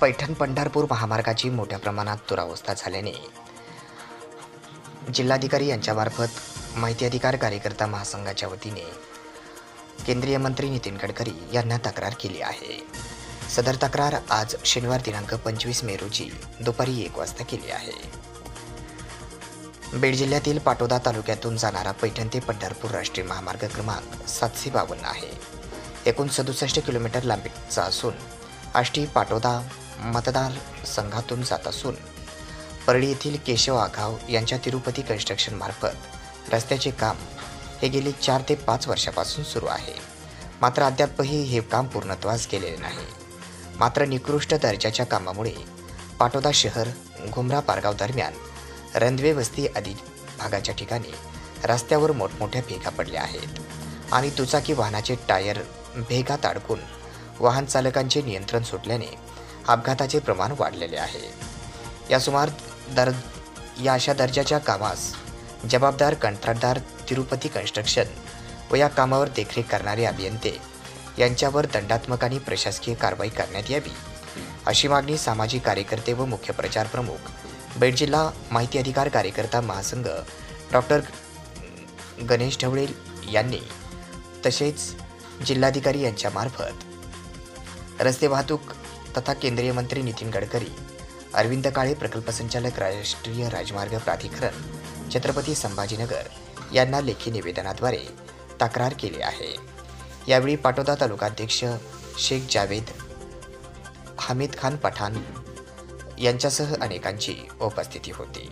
पैठण पंढरपूर महामार्गाची मोठ्या प्रमाणात दुरावस्था झाल्याने जिल्हाधिकारी यांच्यामार्फत माहिती अधिकार कार्यकर्ता महासंघाच्या वतीने केंद्रीय मंत्री नितीन गडकरी यांना तक्रार केली आहे. सदर तक्रार आज शनिवार दिनांक पंचवीस मे रोजी दुपारी एक वाजता केली आहे. बीड जिल्ह्यातील पाटोदा तालुक्यातून जाणारा पैठण ते पंढरपूर राष्ट्रीय महामार्ग क्रमांक सातशे बावन्न आहे. एकूण सदुसष्ट किलोमीटर लांबीचा असून आष्टी पाटोदा मतदार संघातून जात असून परळी येथील केशव आघाव यांच्या तिरुपती कन्स्ट्रक्शनमार्फत रस्त्याचे काम हे गेली चार ते पाच वर्षापासून सुरू आहे. मात्र अद्यापही हे काम पूर्णत्वास गेलेले नाही. मात्र निकृष्ट दर्जाच्या कामामुळे पाटोदा शहर घुमरा पारगाव दरम्यान रनवे वस्ती आदी भागाच्या ठिकाणी रस्त्यावर मोठमोठ्या भेगा पडल्या आहेत आणि दुचाकी वाहनाचे टायर भेगात अडकून वाहन चालकांचे नियंत्रण सुटल्याने अपघाताचे प्रमाण वाढलेले आहे. या सुमार दर या अशा दर्जाच्या कामास जबाबदार कंत्राटदार तिरुपती कन्स्ट्रक्शन व या कामावर देखरेख करणारे अभियंते यांच्यावर दंडात्मक आणि प्रशासकीय कारवाई करण्यात यावी अशी मागणी सामाजिक कार्यकर्ते व मुख्य प्रचार प्रमुख बीड जिल्हा माहिती अधिकार कार्यकर्ता महासंघ डॉक्टर गणेश ढवळे यांनी तसेच जिल्हाधिकारी यांच्यामार्फत रस्ते वाहतूक तथा केंद्रीय मंत्री नितीन गडकरी अरविंद काळे प्रकल्प संचालक राष्ट्रीय राजमार्ग प्राधिकरण छत्रपती संभाजीनगर यांना लेखी निवेदनाद्वारे तक्रार केली आहे. यावेळी पाटोदा तालुकाध्यक्ष शेख जावेद हमीद खान पठाण यांच्यासह अनेकांची उपस्थिती होती.